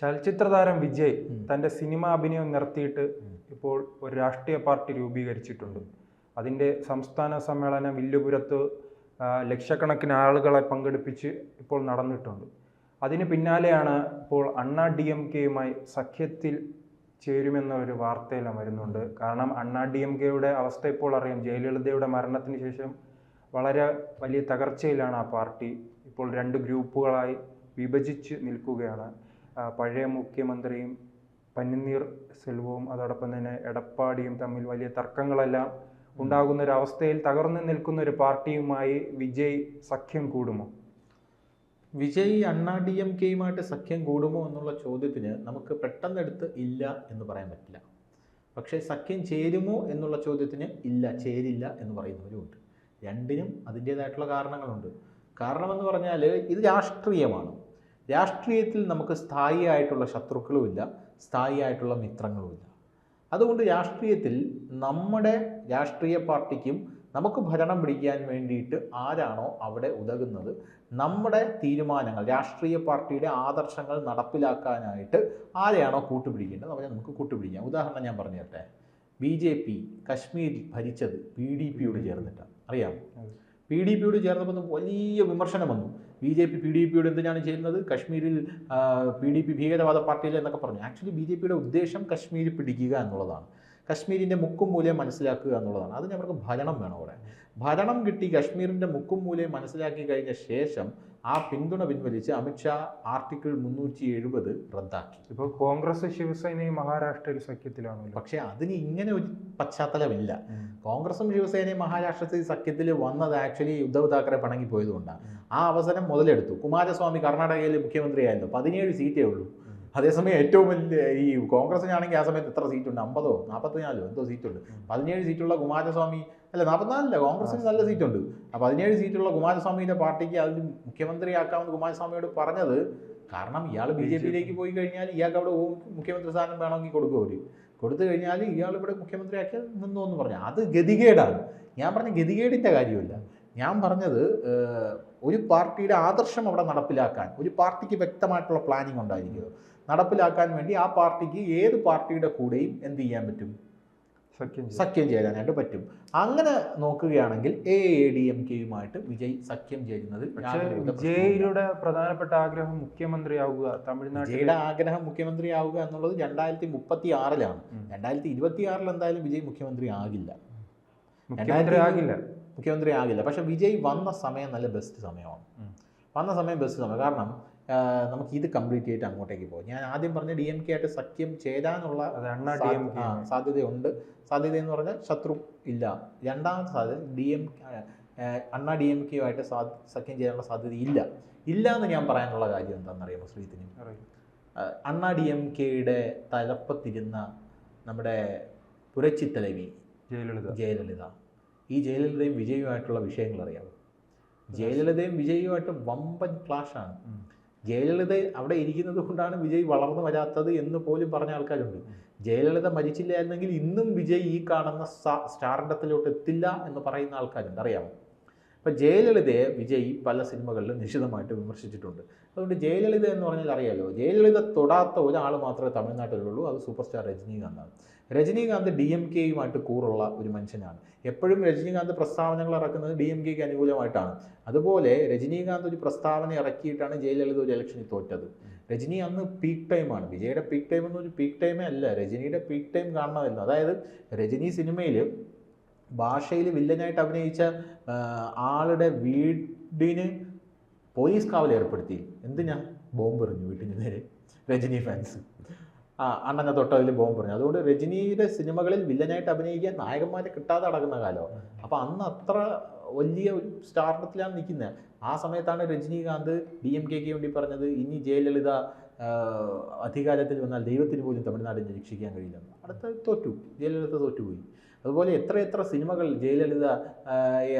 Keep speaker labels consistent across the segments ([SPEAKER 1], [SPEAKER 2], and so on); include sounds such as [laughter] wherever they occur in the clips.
[SPEAKER 1] ചലച്ചിത്ര താരം വിജയ് തന്റെ സിനിമ അഭിനയം നിർത്തിയിട്ട് ഇപ്പോൾ ഒരു രാഷ്ട്രീയ പാർട്ടി രൂപീകരിച്ചിട്ടുണ്ട്. അതിന്റെ സംസ്ഥാന സമ്മേളനം വില്ലുപുരത്ത് ലക്ഷക്കണക്കിന് ആളുകളെ പങ്കെടുപ്പിച്ച് ഇപ്പോൾ നടന്നിട്ടുണ്ട്. അതിന് പിന്നാലെയാണ് ഇപ്പോൾ അണ്ണാ ഡി എം കെയുമായി സഖ്യത്തിൽ ചേരുമെന്ന ഒരു വാർത്തയെല്ലാം വരുന്നുണ്ട്. കാരണം അണ്ണാ ഡി എം കെയുടെ അവസ്ഥ ഇപ്പോൾ അറിയാം. ജയലളിതയുടെ മരണത്തിന് ശേഷം വളരെ വലിയ തകർച്ചയിലാണ് ആ പാർട്ടി ഇപ്പോൾ രണ്ട് ഗ്രൂപ്പുകളായി വിഭജിച്ച് നിൽക്കുകയാണ്. പഴയ മുഖ്യമന്ത്രിയും പന്നിനീർ സെൽവവും അതോടൊപ്പം തന്നെ എടപ്പാടിയും തമ്മിൽ വലിയ തർക്കങ്ങളെല്ലാം ഉണ്ടാകുന്ന ഒരു അവസ്ഥയിൽ തകർന്നു നിൽക്കുന്ന ഒരു പാർട്ടിയുമായി വിജയ് സഖ്യം കൂടുമോ?
[SPEAKER 2] വിജയ് അണ്ണാ ഡി എം കെയുമായിട്ട് സഖ്യം കൂടുമോ എന്നുള്ള ചോദ്യത്തിന് നമുക്ക് പെട്ടെന്നെടുത്ത് ഇല്ല എന്ന് പറയാൻ പറ്റില്ല. പക്ഷേ സഖ്യം ചേരുമോ എന്നുള്ള ചോദ്യത്തിന് ഇല്ല ചേരില്ല എന്ന് പറയുന്നവരുമുണ്ട്. രണ്ടിനും അതിന്റേതായിട്ടുള്ള കാരണങ്ങളുണ്ട്. കാരണമെന്ന് പറഞ്ഞാൽ ഇത് രാഷ്ട്രീയമാണ്. രാഷ്ട്രീയത്തിൽ നമുക്ക് സ്ഥായിയായിട്ടുള്ള ശത്രുക്കളുമില്ല സ്ഥായിയായിട്ടുള്ള മിത്രങ്ങളുമില്ല. അതുകൊണ്ട് രാഷ്ട്രീയത്തിൽ നമ്മുടെ രാഷ്ട്രീയ പാർട്ടിക്കും നമുക്ക് ഭരണം പിടിക്കാൻ വേണ്ടിയിട്ട് ആരാണോ അവിടെ ഉതകുന്നത് നമ്മുടെ തീരുമാനങ്ങൾ രാഷ്ട്രീയ പാർട്ടിയുടെ ആദർശങ്ങൾ നടപ്പിലാക്കാനായിട്ട് ആരെയാണോ കൂട്ടുപിടിക്കേണ്ടത് അവരെ നമുക്ക് കൂട്ടുപിടിക്കാം. ഉദാഹരണം ഞാൻ പറഞ്ഞു തരട്ടെ ബി ജെ പി കശ്മീരിൽ ഭരിച്ചത് പി ഡി പിയോട് ചേർന്നിട്ടാണ്. അറിയാം പി ഡി പിയോട് ചേർന്നപ്പോൾ വലിയ വിമർശനം വന്നു. B J P P D പിയോട് എന്തിനാണ് ചെയ്യുന്നത്? കശ്മീരിൽ പി ഡി പി ഭീകരവാദ പാർട്ടിയിൽ എന്നൊക്കെ പറഞ്ഞു. ആക്ച്വലി ബി ജെ പിയുടെ ഉദ്ദേശം കശ്മീർ പിടിക്കുക എന്നുള്ളതാണ്. കശ്മീരിന്റെ മുക്കും മൂലയും മനസ്സിലാക്കുക എന്നുള്ളതാണ്. അത് നമ്മൾക്ക് ഭരണം വേണം അവിടെ. ഭരണം കിട്ടി കശ്മീരിന്റെ മുക്കും മൂലയും മനസ്സിലാക്കി കഴിഞ്ഞ ശേഷം ആ പിന്തുണ പിൻവലിച്ച് അമിത്ഷാ ആർട്ടിക്കിൾ മുന്നൂറ്റി എഴുപത് റദ്ദാക്കി.
[SPEAKER 1] ഇപ്പോൾ കോൺഗ്രസ് ശിവസേനയും മഹാരാഷ്ട്രയിൽ സഖ്യത്തിലാണ്
[SPEAKER 2] പക്ഷേ അതിന് ഇങ്ങനെ ഒരു പശ്ചാത്തലമില്ല. കോൺഗ്രസും ശിവസേനയും മഹാരാഷ്ട്രത്തിൽ സഖ്യത്തിൽ വന്നത് ആക്ച്വലി ഉദ്ധവ് താക്കറെ പിണങ്ങി പോയതുകൊണ്ടാണ്. ആ അവസരം മുതലെടുത്തു. കുമാരസ്വാമി കർണാടകയിലെ മുഖ്യമന്ത്രിയായിരുന്നു പതിനേഴ് സീറ്റേ ഉള്ളൂ. അതേസമയം ഏറ്റവും വലിയ ഈ കോൺഗ്രസിനാണെങ്കിൽ ആ സമയത്ത് എത്ര സീറ്റുണ്ട്? അമ്പതോ നാൽപ്പത്തിനാലോ എന്തോ സീറ്റുണ്ട്. പതിനേഴ് സീറ്റുള്ള കുമാരസ്വാമി അല്ല നാൽപ്പത്തിനാലല്ല കോൺഗ്രസിന് നല്ല സീറ്റുണ്ട്. ആ പതിനേഴ് സീറ്റുള്ള കുമാരസ്വാമിയുടെ പാർട്ടിക്ക് അതിൽ മുഖ്യമന്ത്രിയാക്കാമെന്ന് കുമാരസ്വാമിയോട് പറഞ്ഞത് കാരണം ഇയാൾ ബി ജെ പിയിലേക്ക് പോയി കഴിഞ്ഞാൽ ഇയാൾക്ക് അവിടെ മുഖ്യമന്ത്രി സ്ഥാനം വേണമെങ്കിൽ കൊടുക്കും അവർ കൊടുത്തു കഴിഞ്ഞാൽ ഇയാൾ ഇവിടെ മുഖ്യമന്ത്രിയാക്കിയാൽ നിന്നു എന്ന് പറഞ്ഞു. അത് ഗതികേടാണ്. ഞാൻ പറഞ്ഞ ഗതികേടിന്റെ കാര്യമില്ല. ഞാൻ പറഞ്ഞത് ഒരു പാർട്ടിയുടെ ആദർശം അവിടെ നടപ്പിലാക്കാൻ ഒരു പാർട്ടിക്ക് വ്യക്തമായിട്ടുള്ള പ്ലാനിങ് ഉണ്ടായിരിക്കുമോ നടപ്പിലാക്കാൻ വേണ്ടി ആ പാർട്ടിക്ക് ഏത് പാർട്ടിയുടെ കൂടെയും എന്ത് ചെയ്യാൻ പറ്റും?
[SPEAKER 1] സഖ്യം
[SPEAKER 2] ചേരാനായിട്ട് പറ്റും. അങ്ങനെ നോക്കുകയാണെങ്കിൽ എ എ ഡി എം കെയുമായിട്ട് വിജയ് സഖ്യം ചേരുന്നതിൽ വിധ
[SPEAKER 1] പ്രധാനപ്പെട്ട ആഗ്രഹം മുഖ്യമന്ത്രിയാവുക തമിഴ്നാട്ടിലെ
[SPEAKER 2] വിജയുടെ ആഗ്രഹം മുഖ്യമന്ത്രിയാവുക എന്നുള്ളത് രണ്ടായിരത്തി മുപ്പത്തി ആറിലാണ്. രണ്ടായിരത്തി ഇരുപത്തി ആറിൽ എന്തായാലും വിജയ് മുഖ്യമന്ത്രി ആകില്ല.
[SPEAKER 1] മുഖ്യമന്ത്രി ആകില്ല.
[SPEAKER 2] മുഖ്യമന്ത്രി ആകില്ല. പക്ഷെ വിജയ് വന്ന സമയം നല്ല ബെസ്റ്റ് സമയമാണ്. വന്ന സമയം ബെസ്റ്റ് സമയം. കാരണം നമുക്ക് ഇത് കംപ്ലീറ്റ് ആയിട്ട് അങ്ങോട്ടേക്ക് പോകും. ഞാൻ ആദ്യം പറഞ്ഞ ഡി എം കെ ആയിട്ട് സഖ്യം ചേരാനുള്ള സാധ്യതയുണ്ട്. സാധ്യത എന്ന് പറഞ്ഞാൽ ശത്രു ഇല്ല. രണ്ടാമത്തെ സാധ്യത D M Anna D M കെയുമായിട്ട് സഖ്യം ചെയ്യാനുള്ള സാധ്യത ഇല്ല. ഇല്ല എന്ന് ഞാൻ പറയാനുള്ള കാര്യം എന്താണെന്നറിയാമോ ശ്രീത്തിന്
[SPEAKER 1] അണ്ണ
[SPEAKER 2] അണ്ണാ ഡി എം കെയുടെ തലപ്പത്തിരുന്ന നമ്മുടെ പുരച്ചിത്തലവി
[SPEAKER 1] ജയലളിത.
[SPEAKER 2] ജയലളിത. ഈ ജയലളിതയും വിജയുമായിട്ടുള്ള വിഷയങ്ങൾ അറിയാമോ ജയലളിതയും വിജയുമായിട്ട് വമ്പൻ ക്ലാഷാണ്. ജയലളിത അവിടെ ഇരിക്കുന്നത് കൊണ്ടാണ് വിജയ് വളർന്നു വരാത്തത് എന്ന് പോലും പറഞ്ഞ ആൾക്കാരുണ്ട്. ജയലളിത മരിച്ചില്ലായിരുന്നെങ്കിൽ ഇന്നും വിജയ് ഈ കാണുന്ന സ്റ്റാർഡത്തിലോട്ട് എത്തില്ല എന്ന് പറയുന്ന ആൾക്കാരുണ്ട്. അറിയാമോ? അപ്പോൾ ജയലളിതയെ വിജയ് പല സിനിമകളിലും നിശിതമായിട്ട് വിമർശിച്ചിട്ടുണ്ട്. അതുകൊണ്ട് ജയലളിത എന്ന് പറഞ്ഞാൽ അറിയാലോ ജയലളിത തൊടാത്ത ഒരാൾ മാത്രമേ തമിഴ്നാട്ടിലുള്ളൂ. അത് സൂപ്പർ സ്റ്റാർ രജനീകാന്താണ്. രജനീകാന്ത് ഡി എം കെയുമായിട്ട് കൂറുള്ള ഒരു മനുഷ്യനാണ്. എപ്പോഴും രജനീകാന്ത് പ്രസ്താവനകൾ ഇറക്കുന്നത് ഡി എം കെക്ക് അനുകൂലമായിട്ടാണ്. അതുപോലെ രജനീകാന്ത് ഒരു പ്രസ്താവന ഇറക്കിയിട്ടാണ് ജയലളിത ഒരു ഇലക്ഷനിൽ തോറ്റത്. രജനി അന്ന് പീക്ക് ടൈമാണ് വിജയുടെ പീക്ക് ടൈം എന്നൊരു പീക്ക് ടൈമേ അല്ല. രജനിയുടെ പീക്ക് ടൈം കാണണമായിരുന്നു അതായത് രജനി സിനിമയിൽ ഭാഷയിൽ വില്ലനായിട്ട് അഭിനയിച്ച ആളുടെ വീടിന് പോലീസ് കാവൽ ഏർപ്പെടുത്തി. എന്തിനാ? ബോംബ് എറിഞ്ഞു വീട്ടിന് നേരെ രജനി ഫാൻസ് ആ അണ്ണനെ തൊട്ടതിൽ ബോംബ് പറഞ്ഞു അതുകൊണ്ട് രജനിയുടെ സിനിമകളിൽ വില്ലനായിട്ട് അഭിനയിക്കാൻ നായകന്മാരെ കിട്ടാതെ നടക്കുന്ന കാലമാണ് അപ്പോൾ അന്ന് അത്ര വലിയ ഒരു സ്റ്റാർട്ടത്തിലാണ് നിൽക്കുന്നത് ആ സമയത്താണ് രജനീകാന്ത് ഡി എം കെക്ക് വേണ്ടി പറഞ്ഞത് ഇനി ജയലളിത അധികാരത്തിൽ വന്നാൽ ദൈവത്തിന് പോലും തമിഴ്നാടിനെ രക്ഷിക്കാൻ കഴിയില്ലെന്ന് അടുത്ത തോറ്റു. ജയലളിത തോറ്റുപോയി. അതുപോലെ എത്ര എത്ര സിനിമകൾ ജയലളിത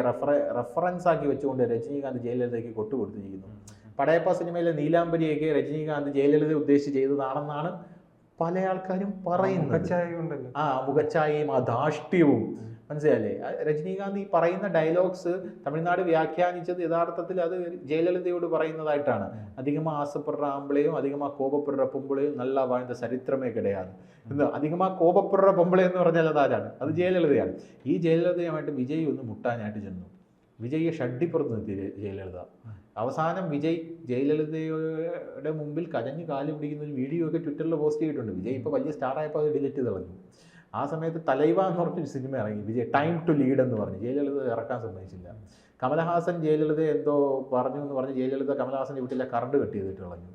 [SPEAKER 2] റെഫറ റെഫറൻസ് ആക്കി വെച്ചുകൊണ്ട് രജനീകാന്ത് ജയലളിതയ്ക്ക് കൊട്ടുകൊടുത്തിരിക്കുന്നു. പടയപ്പ സിനിമയിലെ നീലാംബരിയൊക്കെ രജനീകാന്ത് ജയലളിത ഉദ്ദേശിച്ച് ചെയ്തതാണെന്നാണ് പല ആൾക്കാരും പറയുന്നത് ആ മുഖച്ചായയും ആ ധാഷ്ട്യവും. മനസ്സിലല്ലേ രജനീകാന്ത് ഈ പറയുന്ന ഡയലോഗ്സ് തമിഴ്നാട് വ്യാഖ്യാനിച്ചത് യഥാർത്ഥത്തിൽ അത് ജയലളിതയോട് പറയുന്നതായിട്ടാണ്. അധികമാ ആസപ്പെടുന്ന ആമ്പിളെയും അധികമാ കോപപ്പെടുന്ന പൊമ്പിളെയും നല്ല വാഴ്ന്ന ചരിത്രമേ കിടയാണ് എന്ന് അധികമാ കോപപ്പെടുന്ന പൊമ്പിളെ എന്ന് പറഞ്ഞാൽ അതാരാണ്? അത് ജയലളിതയാണ്. ഈ ജയലളിതയുമായിട്ട് വിജയ് ഒന്ന് മുട്ടാനായിട്ട് ചെന്നു. വിജയെ ഷഡ്ഡിപ്പുറത്ത് നിർത്തി ജയ- ജയലളിത. അവസാനം വിജയ് ജയലളിതയുടെ മുമ്പിൽ കരഞ്ഞ് കാലു പിടിക്കുന്ന ഒരു വീഡിയോ ഒക്കെ ട്വിറ്ററിൽ പോസ്റ്റ് ചെയ്തിട്ടുണ്ട്. വിജയ് ഇപ്പോൾ വലിയ സ്റ്റാർ ആയപ്പോൾ അത് ഡിലീറ്റ് കളഞ്ഞു. ആ സമയത്ത് തലൈവ എന്ന് പറഞ്ഞൊരു സിനിമ ഇറങ്ങി. വിജയ് ടൈം ടു ലീഡ് എന്ന് പറഞ്ഞു. ജയലളിത ഇറക്കാൻ സമ്മതിച്ചില്ല. കമലഹാസൻ ജയലളിത എന്തോ പറഞ്ഞു എന്ന് പറഞ്ഞ് ജയലളിത കമലഹാസന്റെ വീട്ടിലെ കറണ്ട് കട്ട് ചെയ്തിട്ട് കളഞ്ഞു.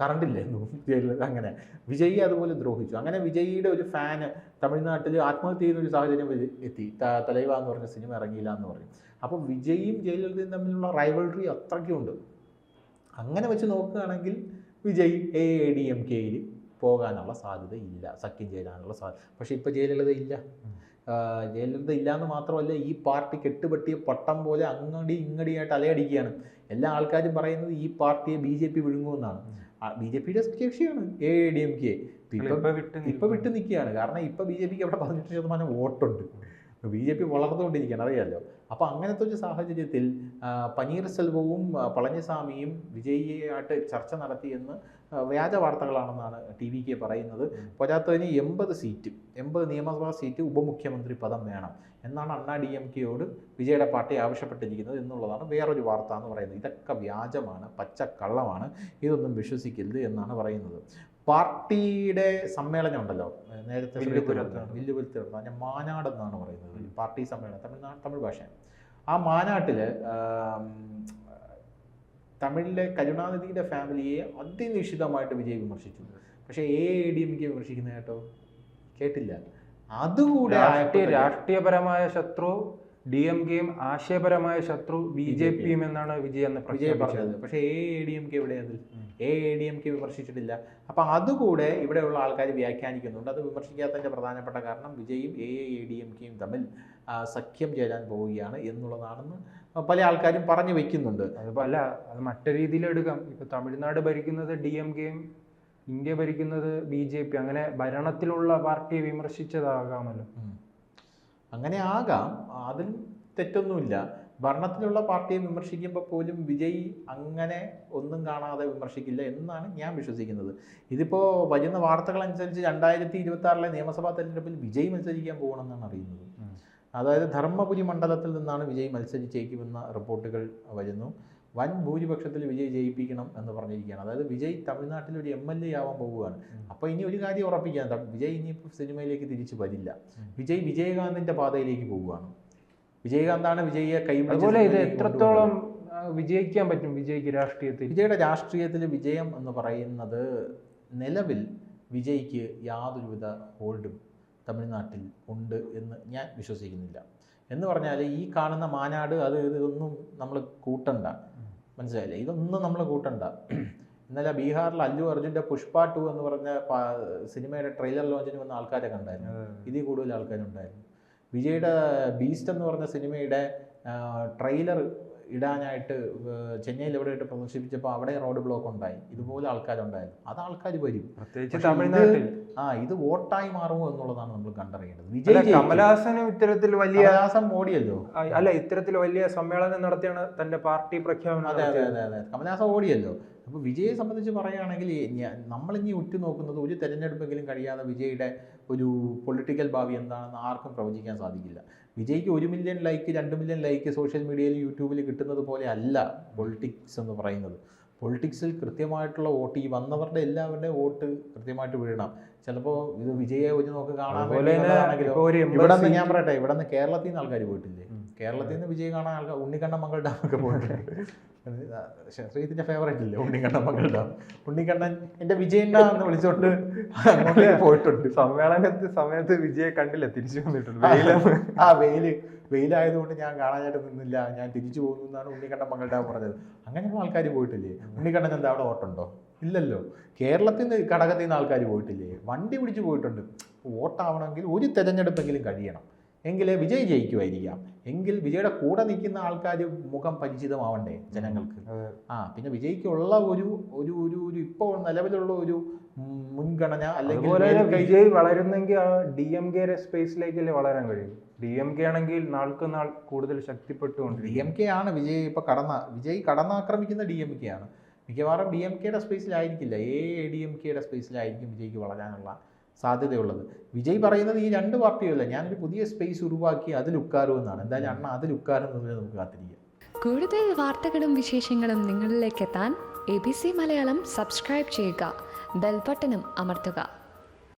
[SPEAKER 2] കറണ്ട് ഇല്ലായിരുന്നു ജയലളിത അങ്ങനെ. വിജയ് അതുപോലെ ദ്രോഹിച്ചു. അങ്ങനെ വിജയിയുടെ ഒരു ഫാന് തമിഴ്നാട്ടിൽ ആത്മഹത്യ ചെയ്യുന്ന ഒരു സാഹചര്യം എത്തി. തലൈവ എന്ന് പറഞ്ഞ സിനിമ ഇറങ്ങിയില്ല എന്ന് പറയും അപ്പോൾ വിജയും ജയലളിതയും തമ്മിലുള്ള റൈവൽറി അത്രയ്ക്കുണ്ട്. അങ്ങനെ വെച്ച് നോക്കുകയാണെങ്കിൽ Vijay A A D M കെയിൽ പോകാനുള്ള സാധ്യത ഇല്ല. സഖ്യം ചേരാനുള്ള സാധ്യത പക്ഷേ ഇപ്പോൾ ജയലളിത ഇല്ല. ജയലളിത ഇല്ല എന്ന് മാത്രമല്ല ഈ പാർട്ടി കെട്ടുപെട്ടിയ പട്ടം പോലെ അങ്ങടി ഇങ്ങടിയായിട്ട് അലയടിക്കുകയാണ് എല്ലാ ആൾക്കാരും പറയുന്നത് ഈ പാർട്ടിയെ ബി ജെ പി വിഴുങ്ങുമെന്നാണ്. ബി ജെ പിയുടെ കക്ഷിയാണ് എ ഡി എം കെ ഇപ്പൊ
[SPEAKER 1] വിട്ടു
[SPEAKER 2] നിൽക്കുകയാണ്. കാരണം ഇപ്പം ബി ജെ പിക്ക് അവിടെ പതിനെട്ട് ശതമാനം വോട്ടുണ്ട്. ബി ജെ പി വളർന്നുകൊണ്ടിരിക്കുകയാണ് അറിയാമല്ലോ അപ്പോൾ അങ്ങനത്തെ ഒരു സാഹചര്യത്തിൽ പനീർസെൽവവും പളനിസ്വാമിയും വിജയിയായിട്ട് ചർച്ച നടത്തിയെന്ന് വ്യാജ വാർത്തകളാണെന്നാണ് ടി വി കെ പറയുന്നത്. പോരാത്തതിന് എൺപത് സീറ്റ് എൺപത് നിയമസഭാ സീറ്റ് ഉപമുഖ്യമന്ത്രി പദം വേണം എന്നാണ് അണ്ണാ ഡി എം കെയോട് വിജയുടെ പാർട്ടി ആവശ്യപ്പെട്ടിരിക്കുന്നത് എന്നുള്ളതാണ് വേറൊരു വാർത്ത എന്ന് പറയുന്നത്. ഇതൊക്കെ വ്യാജമാണ് പച്ചക്കള്ളമാണ് ഇതൊന്നും വിശ്വസിക്കരുത് എന്നാണ് പറയുന്നത്. പാർട്ടിയുടെ സമ്മേളനം ഉണ്ടല്ലോ. നേരത്തെ
[SPEAKER 1] വില്ലുപുരത്ത്.
[SPEAKER 2] അതിനെ മാനാട് എന്നാണ് പറയുന്നത്. പാർട്ടി സമ്മേളനം തമിഴ്നാട് തമിഴ് ഭാഷ ആ മാനാട്ടിൽ തമിഴിലെ കരുണാനിധിയുടെ ഫാമിലിയെ അതിനിശ്ചിതമായിട്ട് വിജയ് വിമർശിച്ചു. പക്ഷേ എ ഡി എം കെ വിമർശിക്കുന്ന കേട്ടോ? കേട്ടില്ല. അതുകൂടെ
[SPEAKER 1] രാഷ്ട്രീയപരമായ ശത്രു ഡി എം കെയും ആശയപരമായ ശത്രു ബി ജെ പിയും. എന്നാണ് വിജയ് എന്ന്
[SPEAKER 2] വിജയ് പറഞ്ഞത് പക്ഷേ എ ഡി എം കെ ഇവിടെ അതിൽ. എ ഡി എം കെ വിമർശിച്ചിട്ടില്ല. അപ്പം അതുകൂടെ ഇവിടെയുള്ള ആൾക്കാർ വ്യാഖ്യാനിക്കുന്നുണ്ട്. അത് വിമർശിക്കാത്തതിന്റെ പ്രധാനപ്പെട്ട കാരണം വിജയും എ എ ഡി എം കെയും തമ്മിൽ സഖ്യം ചേരാൻ പോവുകയാണ് എന്നുള്ളതാണെന്ന് പല ആൾക്കാരും പറഞ്ഞു വെക്കുന്നുണ്ട്.
[SPEAKER 1] അതിപ്പോ അല്ല അത് മറ്റു രീതിയിലെടുക്കാം. ഇപ്പൊ തമിഴ്നാട് ഭരിക്കുന്നത് ഡി എം കെയും ഇന്ത്യ ഭരിക്കുന്നത് ബി ജെ പി അങ്ങനെ ഭരണത്തിലുള്ള പാർട്ടിയെ വിമർശിച്ചതാകാമല്ലോ.
[SPEAKER 2] അങ്ങനെ ആകാം. അതിൽ തെറ്റൊന്നുമില്ല. ഭരണത്തിലുള്ള പാർട്ടിയെ വിമർശിക്കുമ്പോൾ പോലും വിജയ് അങ്ങനെ ഒന്നും കാണാതെ വിമർശിക്കില്ല എന്നാണ് ഞാൻ വിശ്വസിക്കുന്നത്. ഇതിപ്പോൾ വരുന്ന വാർത്തകൾ അനുസരിച്ച് രണ്ടായിരത്തി ഇരുപത്തി ആറിലെ നിയമസഭാ തെരഞ്ഞെടുപ്പിൽ വിജയ് മത്സരിക്കാൻ പോകണമെന്നാണ് അറിയുന്നത്. അതായത് ധർമ്മപുരി മണ്ഡലത്തിൽ നിന്നാണ് വിജയ് മത്സരിച്ചേക്കുമെന്ന റിപ്പോർട്ടുകൾ വരുന്നു. വൻ ഭൂരിപക്ഷത്തിൽ വിജയ് ജയിപ്പിക്കണം എന്ന് പറഞ്ഞിരിക്കുകയാണ്. അതായത് വിജയ് തമിഴ്നാട്ടിൽ ഒരു എം എൽ എ ആവാൻ പോവുകയാണ്. അപ്പോൾ ഇനി ഒരു കാര്യം ഉറപ്പിക്കാൻ വിജയ് ഇനിയിപ്പോൾ സിനിമയിലേക്ക് തിരിച്ചു വരില്ല. വിജയ് വിജയകാന്തിന്റെ പാതയിലേക്ക് പോവുകയാണ്. വിജയകാന്താണ് വിജയിയെ കൈപിടിച്ച്
[SPEAKER 1] അതുപോലെ ഇത് എത്രത്തോളം വിജയിക്കാൻ പറ്റും വിജയ്ക്ക് രാഷ്ട്രീയത്തിൽ?
[SPEAKER 2] വിജയുടെ രാഷ്ട്രീയത്തിൽ വിജയം എന്ന് പറയുന്നത് നിലവിൽ വിജയ്ക്ക് യാതൊരുവിധ ഹോൾഡും തമിഴ്നാട്ടിൽ ഉണ്ട് എന്ന് ഞാൻ വിശ്വസിക്കുന്നില്ല. എന്ന് പറഞ്ഞാൽ ഈ കാണുന്ന മാനാട് അത് ഇതൊന്നും നമ്മൾ കൂട്ടണ്ട. മനസ്സിലായില്ലേ? ഇതൊന്നും നമ്മൾ കൂട്ടണ്ട. ഇന്നലെ ബീഹാറിൽ അല്ലു അർജുന്റെ പുഷ്പ ടു എന്ന് പറഞ്ഞ സിനിമയുടെ ട്രെയിലർ ലോഞ്ചിന് വന്ന ആൾക്കാരെ കണ്ടായിരുന്നു. ഇതിൽ കൂടുതൽ ആൾക്കാരുണ്ടായിരുന്നു. വിജയുടെ ബീസ്റ്റ് എന്ന് പറഞ്ഞ സിനിമയുടെ ട്രെയിലർ ഇടാനായിട്ട് ചെന്നൈയിൽ എവിടെയായിട്ട് പ്രദർശിപ്പിച്ചപ്പോൾ അവിടെ റോഡ് ബ്ലോക്ക് ഉണ്ടായി. ഇതുപോലെ ആൾക്കാരുണ്ടായിരുന്നു. അത് ആൾക്കാർ വരും.
[SPEAKER 1] പ്രത്യേകിച്ച് തമിഴ്നാട്ടിൽ.
[SPEAKER 2] ആ ഇത് വോട്ടായി മാറുമോ എന്നുള്ളതാണ് നമ്മൾ കണ്ടറിയേണ്ടത്. വിജയ.
[SPEAKER 1] കമലഹാസനും ഇത്തരത്തിൽ വലിയ
[SPEAKER 2] കമലഹാസൻ മോഡിയല്ലോ
[SPEAKER 1] അല്ല ഇത്തരത്തിൽ വലിയ സമ്മേളനം നടത്തിയാണ് തന്റെ പാർട്ടി പ്രഖ്യാപനം
[SPEAKER 2] അതെ അതെ അതെ അതെ. കമലഹാസൻ ഓടിയല്ലോ. അപ്പോൾ വിജയെ സംബന്ധിച്ച് പറയുകയാണെങ്കിൽ നമ്മളിനി ഉറ്റുനോക്കുന്നത് ഒരു തെരഞ്ഞെടുപ്പെങ്കിലും കഴിയാതെ വിജയുടെ ഒരു പൊളിറ്റിക്കൽ ഭാവി എന്താണെന്ന് ആർക്കും പ്രവചിക്കാൻ സാധിക്കില്ല. വിജയ്ക്ക് ഒരു മില്യൺ ലൈക്ക് രണ്ട് മില്യൺ ലൈക്ക് സോഷ്യൽ മീഡിയയിൽ യൂട്യൂബിൽ കിട്ടുന്നത് പോലെ അല്ല പൊളിറ്റിക്സ് എന്ന് പറയുന്നത് പൊളിറ്റിക്സിൽ കൃത്യമായിട്ടുള്ള വോട്ട് ഈ വന്നവരുടെ എല്ലാവരുടെയും വോട്ട് കൃത്യമായിട്ട് വീഴണം ചിലപ്പോൾ ഇത് വിജയെ ഒരു നോക്ക് കാണാൻ ഇവിടെ നിന്ന് ഞാൻ പറയട്ടെ ഇവിടെ നിന്ന് കേരളത്തിൽ നിന്ന് ആൾക്കാർ പോയിട്ടില്ലേ. കേരളത്തിൽ നിന്ന് വിജയ് കാണാൻ ആൾക്കാർ ഉണ്ണിക്കണ്ണൻ മംഗൾ ഡാം ഒക്കെ പോയിട്ടുണ്ട്. ശ്രീത്തിന്റെ ഫേവറേറ്റ് ഇല്ലേ ഉണ്ണിക്കണ്ണൻ മംഗൾ ഡാം? ഉണ്ണിക്കണ്ണൻ എന്റെ വിജയണ്ണ എന്ന് വിളിച്ചോണ്ട് [laughs] പോയിട്ടുണ്ട്.
[SPEAKER 1] സമ്മേളനത്തിൽ സമയത്ത് വിജയെ കണ്ടില്ല? തിരിച്ചു വന്നിട്ടുണ്ട്.
[SPEAKER 2] ആ വെയിൽ. വെയിലായതുകൊണ്ട് ഞാൻ കാണാനായിട്ട് നിന്നില്ല. ഞാൻ തിരിച്ചു പോകുന്നു എന്നാണ് ഉണ്ണിക്കണ്ണൻ മംഗൾ ഡാം പറഞ്ഞത്. അങ്ങനെയുള്ള ആൾക്കാർ പോയിട്ടില്ലേ? ഉണ്ണിക്കണ്ണൻ എന്താ അവിടെ ഓട്ടുണ്ടോ? ഇല്ലല്ലോ. കേരളത്തിൽ നിന്ന് ഘടകത്തിൽ നിന്ന് ആൾക്കാർ പോയിട്ടില്ലേ? വണ്ടി പിടിച്ച് പോയിട്ടുണ്ട്. വോട്ടാവണമെങ്കിൽ ഒരു തെരഞ്ഞെടുപ്പെങ്കിലും കഴിയണം. എങ്കിലേ വിജയ് ജയിക്കുമായിരിക്കാം എങ്കിൽ വിജയുടെ കൂടെ നിൽക്കുന്ന ആൾക്കാർ മുഖം പരിചിതമാവണ്ടേ ജനങ്ങൾക്ക്? ആ പിന്നെ വിജയ്ക്കുള്ള ഒരു ഒരു ഒരു ഒരു ഇപ്പോൾ നിലവിലുള്ള ഒരു മുൻഗണന അല്ലെങ്കിൽ
[SPEAKER 1] വിജയ് വളരുന്നെങ്കിൽ ആ ഡി എം കെയുടെ സ്പേസിലേക്കല്ലേ വളരാൻ കഴിയും? ഡി എം കെ ആണെങ്കിൽ നാൾക്ക് നാൾ കൂടുതൽ
[SPEAKER 2] ശക്തിപ്പെട്ടുകൊണ്ട്
[SPEAKER 1] ഡി
[SPEAKER 2] എം കെ ആണ് വിജയ് ഇപ്പോൾ കടന്ന വിജയ് കടന്നാക്രമിക്കുന്ന ഡി എം കെ ആണ്. മിക്കവാറും ഡി എം കെയുടെ സ്പേസിലായിരിക്കില്ല. എ ഡി എം കെയുടെ സ്പേസിലായിരിക്കും വിജയ്ക്ക് വളരാനുള്ള സാധ്യതയുള്ളത്. വിജയ് പറയുന്നത് ഈ രണ്ട് പാർട്ടിയല്ല ഞാനൊരു പുതിയ സ്പേസ് ഉരുവാക്കി അതിൽ ഉക്കാരുമെന്നാണ് എന്തായാലും അണ്ണ അതിൽ ഉക്കാരുന്നതിന് നമുക്ക് കാത്തിരിക്കാം.
[SPEAKER 3] കൂടുതൽ വാർത്തകളും വിശേഷങ്ങളും നിങ്ങളിലേക്ക് എത്താൻ A B C Malayalam subscribe ചെയ്യുക. ബെൽബട്ടനും അമർത്തുക.